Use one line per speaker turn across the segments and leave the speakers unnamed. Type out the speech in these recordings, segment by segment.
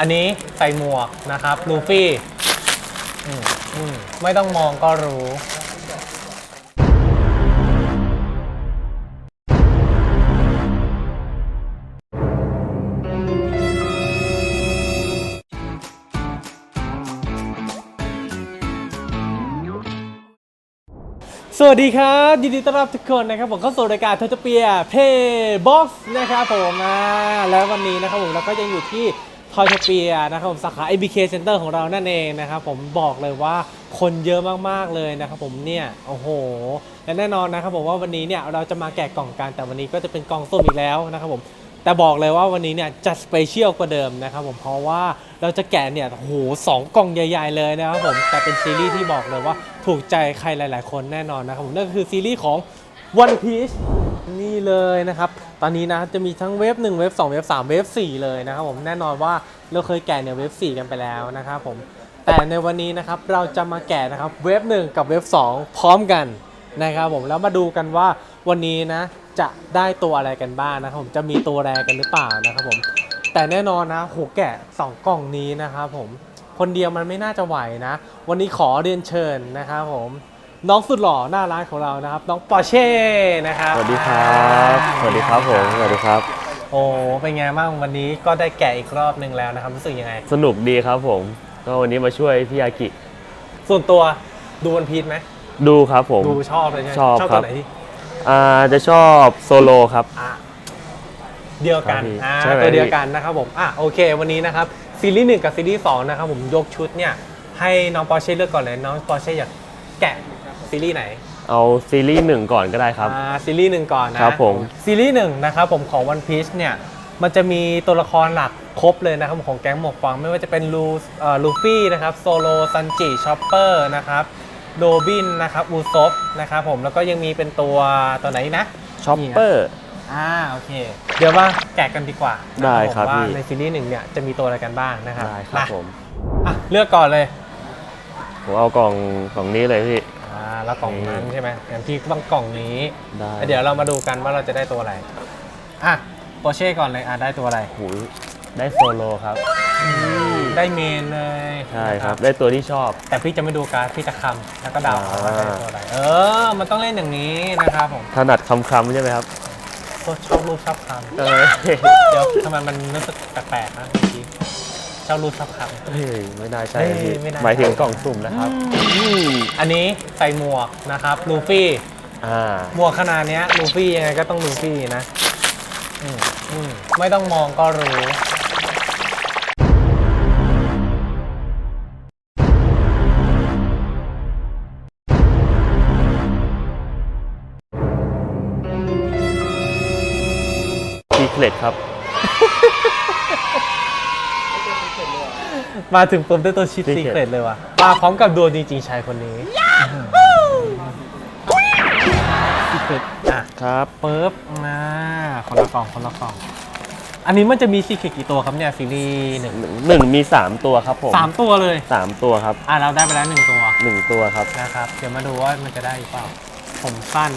อันนี้ใส่หมวกนะครับลูฟี่อืมอืมไม่ต้องมองก็รู้ สวัสดีครับ ยินดีต้อนรับทุกคนนะครับผมเข้าสู่รายการทอตเปียเพย์บ็อกซ์นะครับผมอ่าแล้ววันนี้นะครับผมเราก็ยังอยู่ที่ ทอยเปียนะครับผมสาขา ABK Center ของเรานั่นเองนะครับผมบอกเลยว่าคนเยอะมากๆเลยนะครับผมเนี่ยโอ้โหและแน่นอนนะครับผมว่าวันนี้เนี่ยเราจะมาแกะกล่องกันแต่วันนี้ก็จะเป็นกล่องส้มอีกแล้วนะครับผมแต่บอกเลยว่าวันนี้เนี่ยจะสเปเชียลกว่าเดิมนะครับผมเพราะว่าเราจะแกะเนี่ยโอ้โหสองกล่องใหญ่ ๆเลยนะครับผมแต่เป็นซีรีส์ที่บอกเลยว่าถูกใจใครหลาย ๆ คนแน่นอนนะครับผมนั่นก็คือซีรีส์ของ One Piece นี่เลยนะครับ ตอนนี้นะจะมีทั้งเว็บ1เว็บ2เว็บ3เว็บ4เลยนะครับผมแน่นอนว่าเราเคยแกะเนี่ยเว็บ4กันไปแล้วนะครับผมแต่ในวันนี้นะครับเราจะมาแกะนะครับเว็บ1กับเว็บ2พร้อมกันนะครับผมแล้วมาดูกันว่าวันนี้นะจะได้ตัวอะไรกันบ้างนะครับผมจะมีตัวแรกันหรือเปล่านะครับผมแต่แน่นอนนะโหแกะ 2 กล่องนี้นะครับผมคนเดียวมันไม่น่าจะไหวนะ วันนี้ขอเรียนเชิญนะครับผม น้องสุดหล่อหน้าร้านของเรานะครับ น้องปอร์เช่นะครับ
สวัสดีครับ สวัสดีครับผม สวัสดีครับ
โอ้เป็นไงบ้างวันนี้ก็ได้แกะอีกรอบหนึ่งแล้วนะครับรู้สึกยังไง
สนุกดีครับผม ก็วันนี้มาช่วยพี่ยากิ
ส่วนตัวดูวันพีชไหม
ดูครับผม
ดูชอบเลยใช่ไหม
ชอบ
ชอบ
ครั
ตัว
บ
ไหนที่
อ่าจะชอบโซโลครับ
อะเดียวกัน
ครับพี่
อ่า
ใช่ไหม
ตัวเดียว
พี่
กันนะครับผมอะโอเค วันนี้นะครับซีรีส์หนึ่งกับซีรีส์สองนะครับผมยกชุดเนี่ยให้น้องปอร์เช่เลือกก่อนเลยน้องปอร์เช่อยากแกะ ซีรีส์ไหน
เอาซีรีส์หนึ่งก่อนก็ได้ครับ
อ่าซีรีส์หนึ่งก่อนนะครับ
ผม
ซีรีส์หนึ่งนะครับผมของ One Piece เนี่ยมันจะมีตัวละครหลักครบเลยนะครับของแก๊งหมวกฟางไม่ว่าจะเป็นลูเอ่อลูฟี่นะครับโซโลซันจิชอปเปอร์นะครับโรบินนะครับอูซบนะครับผมแล้วก็ยังมีเป็นตัวตัวไหนนะ
ช็อปเปอร์
อ่าโอเค เดี๋ยวว่าแกะกันดีกว่า
ได้ครับ
ว่า
พี่
ในซีรีส์หนึ่งเนี่ยจะมีตัวอะไรกันบ้างนะครับ
ได้ครับ
มา
ผม
อะเลือกก่อนเลย
ผมเอากล่องกล่องนี้เลยพี่
อ่าแล้วกล่องนั้น
นี่
ใช่ไหมอย่างที่ต้องกล่องนี้
ได้
เดี๋ยวเรามาดูกันว่าเราจะได้ตัวอะไรอะโปเช่ก่อนเลยอะได้ตัวอะไร
หูยได้โซโลครับ
ได้เมนเลย
ใช่ครับ
นะ
ได้ตัวที่ชอบ
แต่พี่จะไม่ดูการดพี่จะคำแล้วก็เดาเอาว่า
อ่า
ได้ตัวอะไรเออ มันต้องเล่นอย่างนี้นะครับผม
ถนัดคำคำๆใช่ไหมครับ
ชอบรูปชอบค
เอ้ยำ
เดี๋ยวทำไมมันรู้สึกแปลกๆนะเมื่อกี้ ชอบรูปชอบค
เฮ้ยไม่น่าใช่
เฮ้ย
พี่
ไม่น่า
หมายถึงกล่องสุ่มนะครับอืมำ
อันนี้ใส่หมวกนะครับลูฟี่
อ่า
หมวกขนาดเนี้ยลูฟี่ยังไงก็ต้องลูฟี่นะอืมอืมไม่ต้องมองก็รู้
ซีเคล็ดครับ
มาถึงปุ๊บได้ตัวชิด
Secret
ซีเครตเลยว่ะมาพร้อมกับดวงจริงๆชายคนนี้ซีเครตอะ
ครับ
ปุ๊บนะคนละกล่องคนละกล่อง อันนี้มันจะมีซีเครตกี่ตัวครับเนี่ยซีรีส์หนึ่ง
หนึ่งมีสามตัวครับผม
สามตัวเลย
สามตัวครับ
อะเราได้ไปแล้วหนึ่งตัว
หนึ่งตัวครับ
นะครับ เดี๋ยวมาดูว่ามันจะได้หรือเปล่า ผมสั้น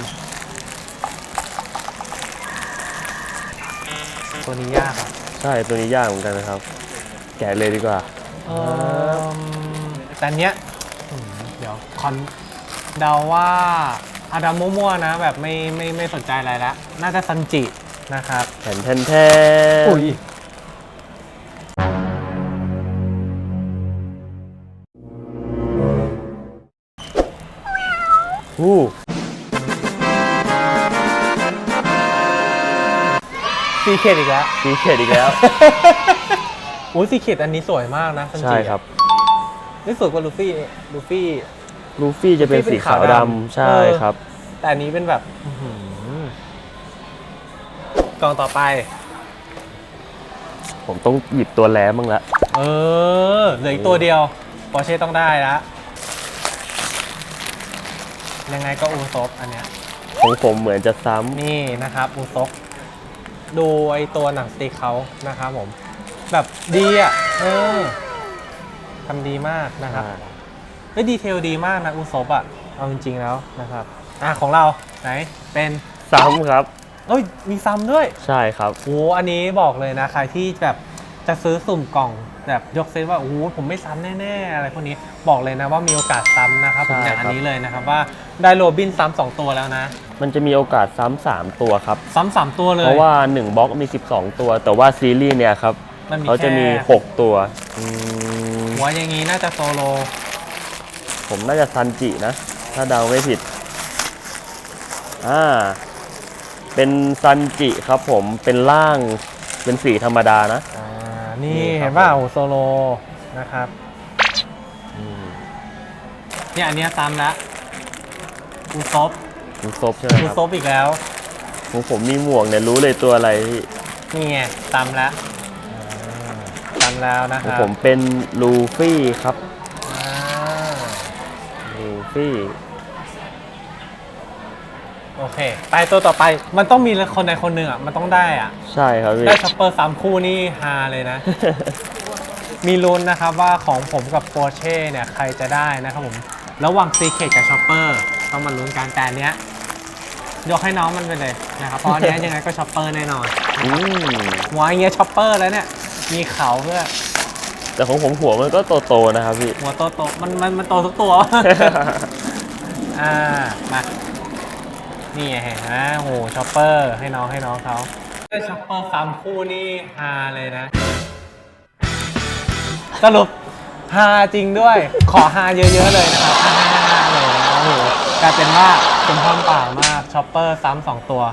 ตัวนี้ยากอะ
ใช่ตัวนี้ยากเหมือนกันนะครับ แกะเลยดีกว่า
เออแต่อันเนี้ยอืมเดี๋ยวคอนเดาว่าอาดัมมั่วๆนะ แบบไม่ไม่ไม่สนใจอะไรแล้วน่าจะซันจินะครับ
แผ่นแทนแทน
อุ้ย
อู้
ซีเคดอีกแล้ว
ซีเคดอีกแล้ว
อุ้ยซีเคดอันนี้สวยมากนะซันจิ
ใช่ครับ
นี่สวยกว่าลูฟี่ลูฟี่
ลูฟี่จะเป็น
ลูฟี่เป็
สี
น
ขาว
ขาวดำ
ดำใช่
เออ
ครับ
แต่อันนี้เป็นแบบอื้อหือกล่องต่อไป
ผมต้องหยิบตัวแล้บ้างละ
เออเหลืออีกตัวเดียวปอร์เช่ต้องได้ละยังไงก็อูซบอันเนี้ย
ของผมเหมือนจะซ้
นี่นะครับอูซบดูไอตัวหนังสติ๊กเขานะครับผม แบบดีอะเออทำดีมากำนะครับ
อ่า
เฮ้ยดีเทลดีมากนะอูซบอะเอาจริงๆแล้วนะครับอะของเราไหนเป็น
ซ้ำครับ
เอ้ยมีซ้ำด้วย
ใช่ครับ
โอ้อันนี้บอกเลยนะใครที่แบบจะซื้อสุ่มกล่องแบบยกเซตว่าโอ้โหผมไม่ซ้ำแน่ๆ อะไรพวกนี้บอกเลยนะว่ามีโอกาสซ้ำนะครับ
ใช่
อย่างอัน
ครับ
นี้เลยนะครับว่าได้โรบินซ้ำสองตัวแล้วนะ
มันจะมีโอกาสซ้ำสามตัวครับ
ซ้ำสามตัวเลย
เพราะว่า 1บล็อกมี 12 ตัว แต่ว่าซีรีส์เนี่ยครับ
มันมี
เขาจะมี
แค่
6 ตัวอืม
หัวอย่างนี้น่าจะโซโล
ผมน่าจะซันจินะ ถ้าเดาไม่ผิด อ่า เป็นซันจิครับผมเป็นล่างเป็นสีธรรมดานะ
อ่านี่
นี่ครับ
เห็นป่ะโอ้โซโลนะครับ
อืม
เนี่ยอันเนี้ยซ้ำละอูซบ
คุณซบใช่ไหม
อู
ครับ
ซบอีกแล้ว
ของผมมีหมวกเนี่ยรู้เลยตัวอะไรพี่
นี่ไงซ้ำละ อ่าซ้ำแล้วนะ
ข
ค
อง
รับ
ผมเป็นลูฟี่ครับ
อ่า
ลูฟี่
โอเค ไปตัวต่อไปมันต้องมีคนใดคนหนึ่งอะ มันต้องได้อะ
ใช่ครับพี่
ได้ช็อปเปอร์สามคู่นี่ฮาเลยนะ มีลุ้นนะครับว่าของผมกับโปรเช่เนี่ยใครจะได้นะครับผม ระหว่างซีเคทกับช็อปเปอร์ต้องมาลุ้นกันแต่อันเนี้ยยกให้น้องมันไปเลยนะครับเพราะอันเนี้ยยังไงก็ช็อปเปอร์แน่นอน
อืม
หัวอย่างเงี้ยช็อปเปอร์แล้วเนี่ย มีเขาเพื่อ
แต่ของผมหัวมันก็โตๆนะครับพี่
หัวโตโตๆมันมันมันโตทุกตัว อ่า มา นี่ไงเห็นไหมโหช็อปเปอร์ให้น้องให้น้องเขาได้ช็อปเปอร์สามคู่นี่ฮาเลยนะ สรุปฮาจริงด้วย ขอฮาเยอะๆเลยนะครับฮาฮาๆเลยนะโอ้โหกลายเป็นว่าเป็นพรปากมากช็อปเปอร์ซ้ำสองตัว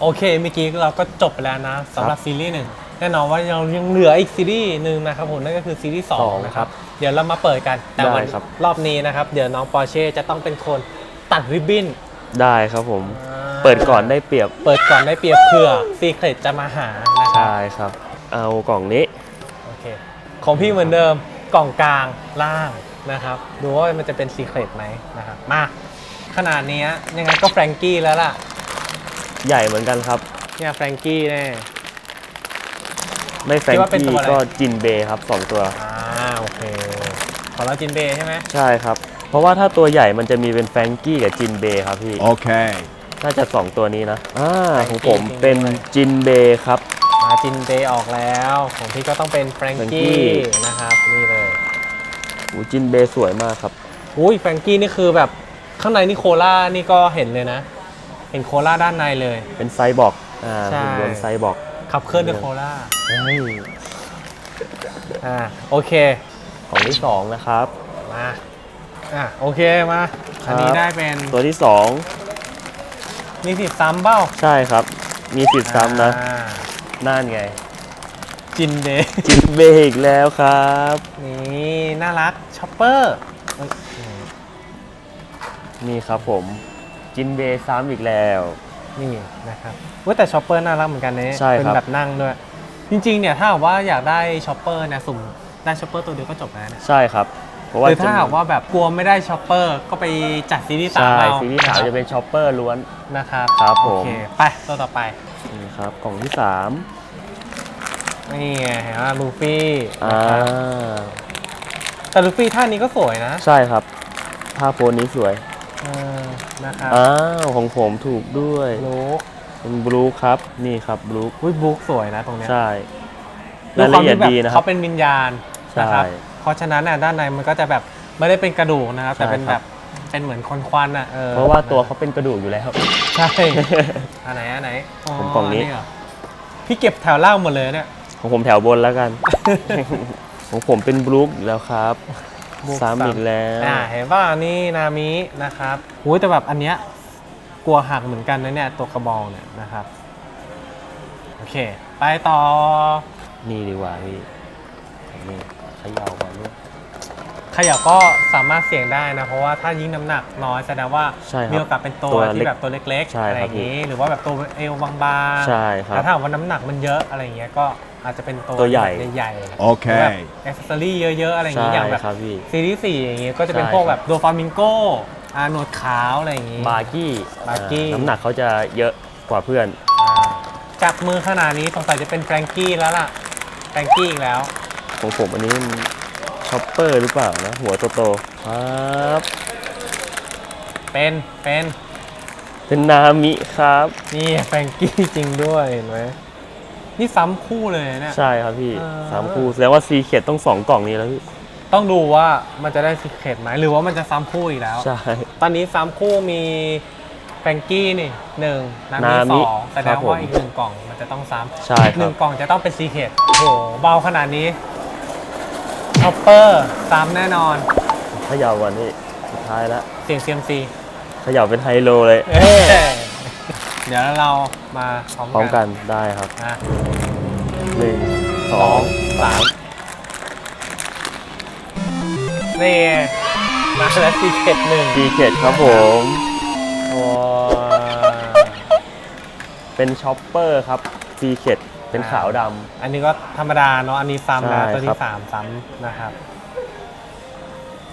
โอเคเมื่อกี้เราก็จบไปแล้วนะสำหรับซีรีส์หนึ่ง แน่นอนว่าเรายังเหลืออีกซีรีส์หนึ่งนะครับผมนั่นก็คือซีรีส์สอ
สองง
นะครับ
ครับ
เดี๋ยวเรามาเปิดกัน แต่วัน
ได้ครับ
รอบนี้นะครับ เดี๋ยวน้องปอร์เช่จะต้องเป็นคนตัดริบบิ้น
ได้ครับผม เปิดก่อนได้เปรียบ
เปิดก่อนได้เปรียบเผื่อซีเครตจะมาหานะครับ
ใช่ครับ เอากล่องนี้
โอเค ของพี่เหมือนเดิมกล่องกลางล่างนะครับ ดูว่ามันจะเป็นซีเครตไหมนะครับ มา ขนาดเนี้ยยังไงก็แฟรงกี้แล้วล่ะ
ใหญ่เหมือนกันครับ
เนี่ยแฟรงกี้แน่
ไม่แฟร
คิ
ง
ดว่าเป็น
กี้
ตัวอะไร
ก็จินเบย์ครับสองตัว
อ่าโอเค ของเราจินเบย์ใช่ไหม
ใช่ครับ เพราะว่าถ้าตัวใหญ่มันจะมีเป็นแฟรงกี้กับจินเบย์ครับพี่
Okay.
น่าจะ2ตัวนี้นะอ่าของผม
จริงๆ
เป็น
ด้วย
จินเบย์ครับ
มาจินเบย์ออกแล้ว ของพี่ก็ต้องเป็นแฟรงกี้
Frankie
นะครับ นี่เลย
อูจินเบย์สวยมากครับ
อุ้ยแฟรงกี้นี่คือแบบข้างในนี่โคล่านี่ก็เห็นเลยนะ เห็นโคล่าด้านในเลย
เป็นไซบอร์กอ่า
ใช่
หุ่นยนต์ไซบอร์ก
ขับเคลื่อนด้วยโคล่า
เฮ้ย
อ่าโอเค
ของที่2นะครับ
มาอะโอเคมาอันนี้
ครับ
ได้เป็น
ตัวที่
มีสิทธิ์ซ้ำเบ้า
2ใช่ครับ มีสิทธิ์ซ้ำนะ
อ่า
นั่นไง
จินเดย์
จินเบย์อีกแล้วครับ
นี่น่ารักช็อปเปอร์เอ้ย
นี่ครับผม จินเบย์ซ้ำอีกแล้ว
นี่นะครับว่าแต่ช็อปเปอร์น่ารักเหมือนกันเนี่ย
ใช่ครับ
เป็นแบบนั่งด้วย จริงๆเนี่ยถ้าหากว่าอยากได้ช็อปเปอร์เนี่ยสุ่มได้ช็อปเปอร์ตัวเดียวก็จบแล้วนะ
ใช่ครับ เพราะ
ห
ว่า
รือถ้า
จะมี
หากว่าแบบกลัวไม่ได้ช็อปเปอร์ก็ไปจัดซีรีส์สาม
ใช่
เอา
ซีรีส์สามจะเป็นช็อปเปอร์ล้วน
นะครับ
ครับผม
โอเคไปตัวต่อไป
นี่ครับกล่องที่3
นี่ไงเห็นว่าลูฟี่
อ่า
นะครับแต่ลูฟี่ท่านี้ก็สวยนะ
ใช่ครับผ้าโพสนี้สวย
เออ นะครับ
อ้าวของผมถูกด้วย
ลูก
เป็นบลูครับนี่ครับบลู
อุ้ยบุ๊กสวยนะตรงเนี้ย
ใช่
ด้ว
ราย
ค
ละ
วาม
เอียด
ที่แบบ
ดีนะครั
เขา
บ
เป็นวิญญาณนะครับ
ใช่
เพราะฉะนั้นน่ะด้านในมันก็จะแบบไม่ได้เป็นกระดูกนะครับ แต่เป็น
ใช่ค
แบ
รั
บบเป็นเหมือนควันควันๆอะออ
เพราะว่าตัวเขาเป็นกระดูกอยู่แล้ว
ใช่อันไหนอันไหน
ผมกล่องนี้
เหรพี่เก็บแถวล่างหมดเลยเนี่ย
ของผมแถวบนแล้วกัน ของผมเป็นบลูอีกแล้วครับ
Brook
ซ้ำอีกแล้ว
อ่าเห็นป่ะนี่นามินะครับหูยแต่แบบอันเนี้ยกลัวหักเหมือนกันนะเนี่ยตัวกระบองเนี่ยนะครับ โอเค ไปต่อ
นี่ดีกว่าพี่นี่เขย่ามาลูก
ขยับก็สามารถเสี่ยงได้นะ เพราะว่าถ้ายิ่งน้ำหนักน้อยแสดงว่า
ใช่ครับ
มีโอกาสเป็นตัว
ตัวเล็ก
ที่แบบตัวเล็กๆ
ใช่
อะไรอ
ครับ
ย่างนี้ หรือว่าแบบตัวเอวบางๆ
ใช่ครับ
แต่ถ้าหากว่าน้ำหนักมันเยอะอะไรอย่างเงี้ยก็ อาจจะเป็นตัว
ตัวใหญ่
ใหญ่ๆ
โอเค
แบบแอคเซสซอรี่เยอะๆ อะไรอย่าง
ใช่
งี้อย่างแบบ
ครับพี่
ซีรีส์สี่อย่างเงี้ยก็จะเป็น
ใช่
พวก
ค
แบ
รั
บบโดฟามิงโกอาหนวดขาวอะไรอย่างงี้
บาร์กี้
บาร์กี้
อ่น้ำหนักเขาจะเยอะกว่าเพื่อน
อ่าจับมือขนาดนี้สงสัยจะเป็นแฟรงกี้แล้วล่ะแฟรงกี้อีกแล้ว
ของผมอันนี้ช็อปเปอร์หรือเปล่านะ หัวโตๆครับ
เป็นเป็น
เป็นนามิครับ
นี่แฟรงกี้จริงด้วยเห็นไหม นี่ซ้ำคู่เลยเนี่ย
ใช่ครับพี่
อ่า
สามคู่แสดงว่าซีเ e ดต้องสองกล่องนี้แล้วพี่
ต้องดูว่ามันจะได้สิเขตไหมหรือว่ามันจะซ้ำคู่อีกแล้ว
ใช่
ตอนนี้ซ้ำคู่มีแฟรงกี้นี่หนึ่งนามิ
นามิ
สองแสด
ครั
ง
บผม
ว่าอีกหนึ่งกล่องมันจะต้องซ้ำ
ใช่ค
ห
รั
นึ่
บ
งกล่องจะต้องเป็นซีเคทโอ้โหเบาขนาดนี้ช็อปเปอร์ซ้ำแน่นอน
เขย่าก่อนพี่สุดท้ายแล้ว
เสียงเซียมซี
เขย่าเป็นไฮโลเลย
เดี๋ยวเรา มาพร้อม
พร้อม
กั
กันนได้ครับ
นะ
หนึ่งส
ส
อ
องงสามนี่มาแล้วซีเคทหนึ่ง
ซีเ e ดครับผม
ว้าว
เป็นช็อปเปอร์ครับซีเ e ดเป็นขาวด
อันนี้ก็ธรรมดาเนาะอันนี้ซ้ำแล้ว
ใช่
ตัว
ครั
ที่
บ
สามซ้ำนะครับ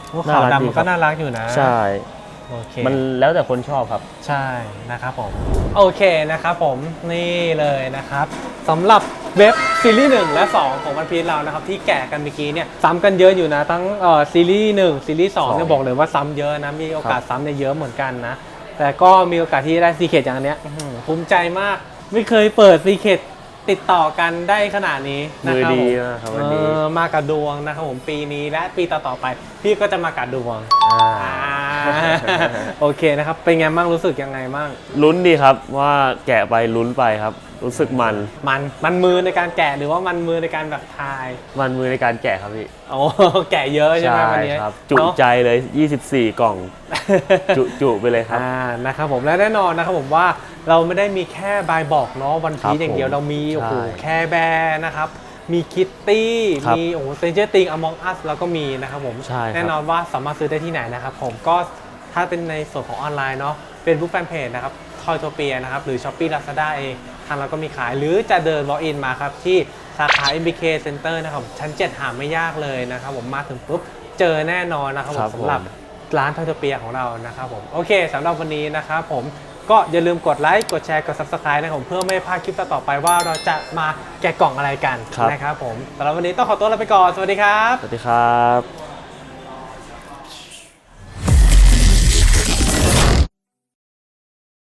โอ้
น่า
ขาว
รักดี
ดำมัน
ครั
ก็
บ
น่ารักอยู่นะำ
ใช่
โอเค
มันแล้วแต่คนชอบครับ
ใช่นะครับผม โอเคนะครับผมนี่เลยนะครับสำหรับเว็บซีรีส์1และ 2 ของวันพีชเรานะครับที่แกะกันเมื่อกี้เนี่ยซ้ำกันเยอะอยู่นะ ทั้งเอ่อซีรีส์1ซีรีส์2เนี่ยบอกเลยว่าซ้ำเยอะนะ มีโอกาสซ้ำเนี่ยเยอะเหมือนกันนะ แต่ก็มีโอกาสที่ได้ซีเคทอย่างอันเนี้ยอื้อหือภูมิใจมากไม่เคยเปิดซีเคทติดต่อกันได้ขนาดนี้นะ
มือ
ครับ
ดี
ผม
มากครับวันนี้
เออมากับดวงนะครับผมปีนี้และปีต่อๆไป พี่ก็จะมากับดวง
อ่า
อ่า โอเคนะครับ เป็นไงบ้างรู้สึกยังไงบ้าง
ลุ้นดีครับว่าแกะไปลุ้นไปครับ รู้สึกมัน
มันมันมือในการแกะหรือว่ามันมือในการแบบทาย
มันมือในการแกะครับพี่
โอ้แกะเยอะใช่ไหมวันนี้
ครับ จุ
เนอะ
ใจเลย 24 กล่อง จุจุไปเลยครับ
อ่านะครับผมและแน่นอนนะครับผมว่าเราไม่ได้มีแค่บายบอกเนาะวัน
ครั
พี
บ
อย่างเดียว
ผม
เรามีโอ้โห
ใช่
แคร์แบร์นะครับ มีคิตตี้
ครับ
มีโอ้โหเซนเจอร์ติงอมองอัสแล้วก็มีนะครับผม
ใช่ครับ
แน่นอนว่าสามารถซื้อได้ที่ไหนนะครับผมก็ถ้าเป็นในส่วนของออนไลน์เนาะเป็นบุ๊กแฟนเพจนะครับทอยโทเปียนะครับ หรือ s h อ p e e Lazada เอง ทางเราก็มีขายหรือจะเดิน walk in มาครับ ที่สาขา MBK Center นะครับชั้น 7 หาไม่ยากเลยนะครับผมมาถึงปุ๊บ เจอแน่นอนนะครับผ
ครั
ม
บ
สำหรับ ร้านทอยโทเปียของเรานะครับผม โอเคสำหรับวันนี้นะครับผม ก็อย่าลืมกดไลค์กดแชร์กด Subscribe นะครับผมเพื่อไม่พลาดคลิปต่อๆไปว่าเราจะมาแกะกล่องอะไรกัน
ครับ
นะครับผมสำหรับวันนี้ต้องขอตัวลาไปก่อนสวัสดีครับ
สวัสดีครับ